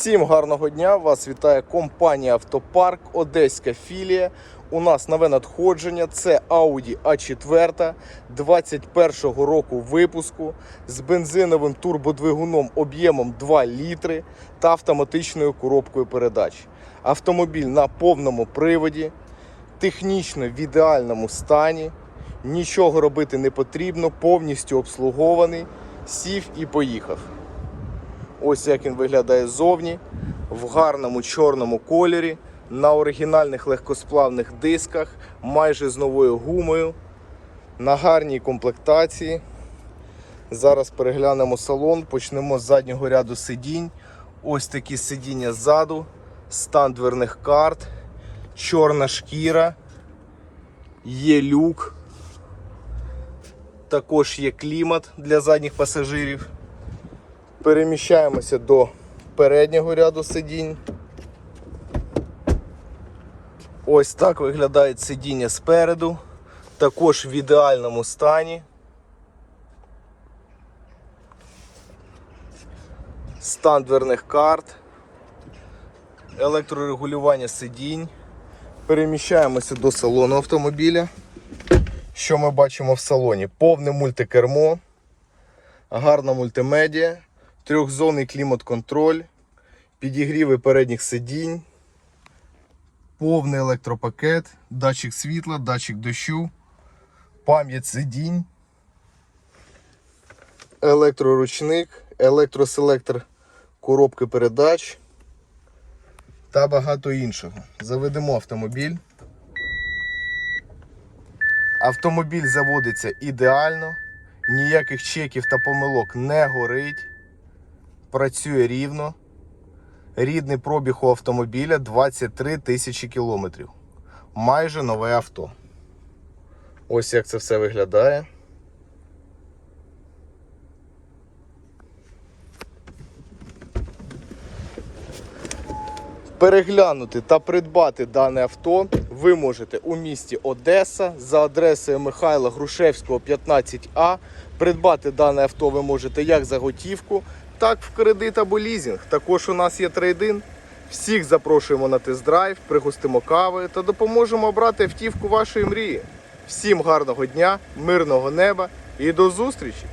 Всім гарного дня! Вас вітає компанія Автопарк, Одеська філія. У нас нове надходження. Це Audi A4 21-го року випуску з бензиновим турбодвигуном об'ємом 2 літри та автоматичною коробкою передач. Автомобіль на повному приводі, технічно в ідеальному стані. Нічого робити не потрібно, повністю обслугований, сів і поїхав. Ось як він виглядає ззовні, в гарному чорному кольорі, на оригінальних легкосплавних дисках, майже з новою гумою, на гарній комплектації. Зараз переглянемо салон, почнемо з заднього ряду сидінь. Ось такі сидіння ззаду, стан дверних карт, чорна шкіра, є люк, також є клімат для задніх пасажирів. Переміщаємося до переднього ряду сидінь. Ось так виглядає сидіння спереду. Також в ідеальному стані. Стан дверних карт, електрорегулювання сидінь. Переміщаємося до салону автомобіля. Що ми бачимо в салоні? Повне мультикермо, гарна мультимедіа, трьохзонний клімат-контроль, підігріви передніх сидінь, повний електропакет, датчик світла, датчик дощу, пам'ять сидінь, електроручник, електроселектор коробки передач та багато іншого. Заведемо автомобіль. Автомобіль заводиться ідеально, ніяких чеків та помилок не горить, працює рівно. Рідний пробіг у автомобіля 23 тисячі кілометрів. Майже нове авто. Ось як це все виглядає. Переглянути та придбати дане авто ви можете у місті Одеса за адресою Михайла Грушевського, 15А. Придбати дане авто ви можете як за готівку, так в кредит або лізінг. Також у нас є трейдин. Всіх запрошуємо на тест-драйв, пригостимо кави та допоможемо обрати автівку вашої мрії. Всім гарного дня, мирного неба і до зустрічі!